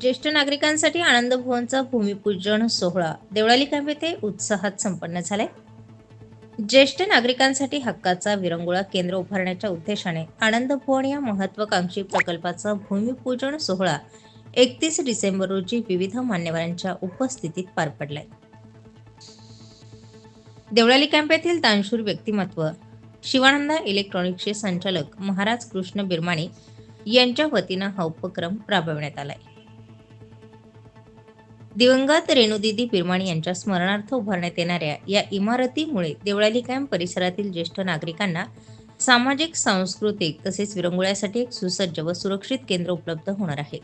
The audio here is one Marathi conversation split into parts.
ज्येष्ठ नागरिकांसाठी आनंद भुवनचा भूमिपूजन सोहळा. देवळाली कॅम्प येथे उत्साहात संपन्न झालाय. ज्येष्ठ नागरिकांसाठी हक्काचा विरंगुळा केंद्र उभारण्याच्या उद्देशाने आनंद भुवन या महत्वाकांक्षी प्रकल्पाचा भूमिपूजन सोहळा एकतीस डिसेंबर रोजी विविध मान्यवरांच्या उपस्थितीत पार पडलाय. देवळाली कॅम्प येथील दानशूर व्यक्तिमत्व शिवानंदा इलेक्ट्रॉनिक्सचे संचालक महाराज कृष्ण बिरमाणी यांच्या वतीनं हा उपक्रम राबविण्यात आलाय. दिवंगत रेणुदिदी पिरमाणी यांच्या स्मरणार्थ उभारण्यात येणाऱ्या या इमारतीमुळे देवळाली कॅम्प परिसरातील ज्येष्ठ नागरिकांना सामाजिक सांस्कृतिक तसेच विरंगुळ्यासाठी एक सुसज्ज व सुरक्षित केंद्र उपलब्ध होणार आहे.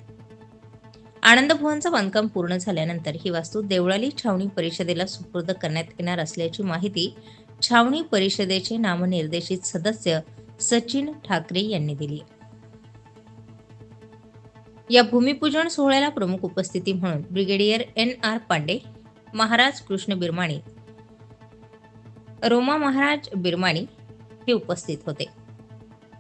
आनंद भवनचं बांधकाम पूर्ण झाल्यानंतर ही वास्तू देवळाली छावणी परिषदेला सुपूर्द करण्यात येणार असल्याची माहिती छावणी परिषदेचे नामनिर्देशित सदस्य सचिन ठाकरे यांनी दिली. या भूमिपूजन सोहळ्याला प्रमुख उपस्थिती म्हणून brigadier N R Pande Maharaj Krishna Birmani Roma Maharaj Birmani हे उपस्थित होते.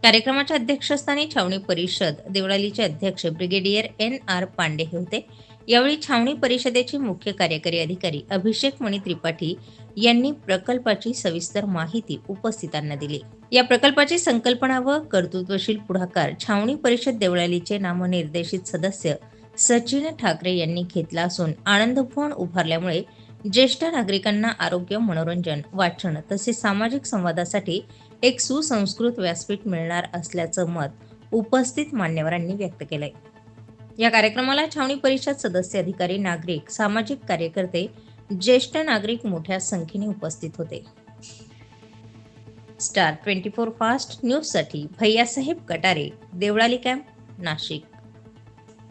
कार्यक्रमाच्या अध्यक्षस्थानी छावणी परिषद देवळालीचे अध्यक्ष ब्रिगेडियर एन आर पांडे हे होते. यावेळी छावणी परिषदेचे मुख्य कार्यकारी अधिकारी अभिषेक मणी त्रिपाठी यांनी प्रकल्पाची सविस्तर माहिती उपस्थितांना दिली. या प्रकल्पाची संकल्पना व कर्तृत्वशील पुढाकार छावणी परिषद देवळालीचे नामनिर्देशित सदस्य सचिन ठाकरे यांनी घेतला असून आनंदभवन उभारल्यामुळे ज्येष्ठ नागरिकांना आरोग्य मनोरंजन वाचन तसेच सामाजिक संवादासाठी एक सुसंस्कृत व्यासपीठ मिळणार असल्याचं मत उपस्थित मान्यवरांनी व्यक्त केलंय. या कार्यक्रमाला छावणी परिषद सदस्य अधिकारी नागरिक सामाजिक कार्यकर्ते ज्येष्ठ नागरिक मोठ्या संख्येने उपस्थित होते. स्टार ट्वेंटी फोर फास्ट न्यूजसाठी भैयासाहेब कटारे देवळाली कॅम्प नाशिक.